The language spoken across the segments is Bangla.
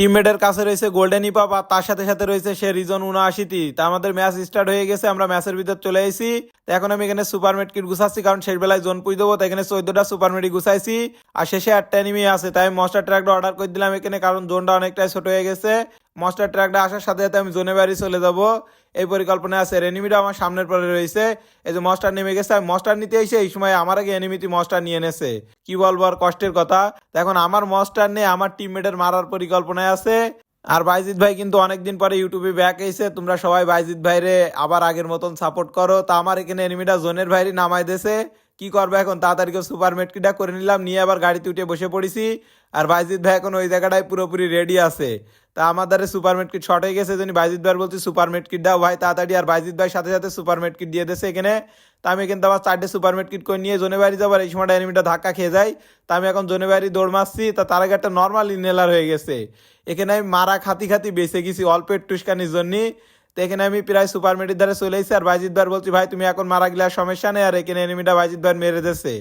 টিমমেটের কাছে রয়েছে গোল্ডেন ইপাপ আর তার সাথে সাথে রয়েছে সে রিজন উনআশিটি। তা আমাদের ম্যাচ স্টার্ট হয়ে গেছে, আমরা ম্যাচের ভিতর চলে এসেছি এখন আমি এখানে সুপার মেট কিট গুছাচ্ছি, কারণ শেষ বেলায় জোন পুজ দেবো তাই এখানে চোদ্দটা সুপার মেডি গুছাইছি। আর শেষে আটটা এনিমি আছে, তাই মস্টার ট্র্যাকটা অর্ডার করে দিলাম এখানে, কারণ জোনটা অনেকটাই ছোট হয়ে গেছে। মস্টার ট্র্যাকটা আসার সাথে সাথে আমি জোনে বাড়ি চলে যাব। এই পরিকল্পনা আছে। এনিমিটা আমার সামনের পরে রয়েছে। এই যে মস্টার নেমে গেছে, আমি মস্টার নিতে এসে এই সময় আমার আগে এনিমিটি মস্টার নিয়ে এনেছে কি বলব আর কষ্টের কথা। এখন আমার মস্টার নিয়ে আমার টিমমেটের মারার পরিকল্পনায় আছে। আর বাইজিৎ ভাই কিন্তু অনেকদিন পরে ইউটিউবে ব্যাক এসে, তোমরা সবাই বাইজিৎ ভাইরে আবার আগের মতন সাপোর্ট করো। তা আমার এখানে এনিমিটা জোনের ভাইরই নামাই দেছে কি করব এখন? তাড়াতাড়ি করে সুপার মেটকিটা করে নিলাম, নিয়ে আবার গাড়িতে উঠে বসে পড়েছি। আর বাইজিৎ ভাই এখন ওই জায়গাটায় পুরোপুরি রেডি আছে। তা আমার আমাদের সুপার মেটকিট শর্ট হয়ে গেছে জন্য বাইজিৎ ভাই বলছি, সুপার মেটকিট দাও ভাই, তাড়াতাড়ি। আর বাইজিৎ ভাই সাথে সাথে সুপার মেটকিট দিয়ে দেছে এখানে। তা আমি কিন্তু আবার চারটে সুপার মেটকিট করে নিয়ে জোনে বাড়ি যাবার এই সময়টা এনিমিটা ধাক্কা খেয়ে যায়। তা আমি এখন জোনে বাড়ি দৌড় মারছি, তা তার আগে একটা নর্মাল ইনহেলার হয়ে গেছে। এখানে আমি মারা খাতি খাতি বেঁচে গেছি, অল্প একটু টুস্কানির জন্য। এখানে আমি প্রায় সুপার মেটির ধারে চলে এসেছি আর বাইজিৎ ভাই বলছি, ভাই, তুমি এখন মারা গেলে সমস্যা নেই। আর এখানে এনিমিটা বাইজিৎ ভাই মেরে দিচ্ছে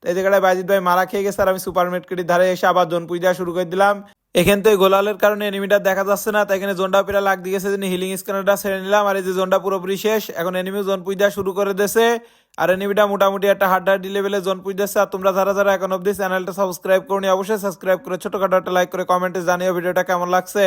তো এই জায়গাটায় বাইজিৎ ভাই মারা খেয়ে গেছে আর আমি সুপার মেটকিটির ধারে এসে আবার জোন দেওয়া শুরু করে দিলাম। এখান থেকে গোলালের কারণে এনিমিটা দেখা যাচ্ছে না, তাই এখানে জোনটা প্রায় লাগ দিয়ে গেছে জন্য হিলিং স্ক্যানারটা ছেড়ে নিলাম। আর এই যে জোনটা পুরোপুরি শেষ, এখন এনিমি জোন দেওয়া শুরু করে দিয়েছে। আর এনিমিটা মোটামুটি একটা হাড্ডাহাড্ডি লেভেলে জোন দিচ্ছে আর তোমরা যারা যারা এখন অব্দি চ্যানেলটা সাবস্ক্রাইব করনি, অবশ্যই সাবস্ক্রাইব করে ছোটখাটো একটা লাইক করে কমেন্টে জানিও ভিডিওটা কেমন লাগছে।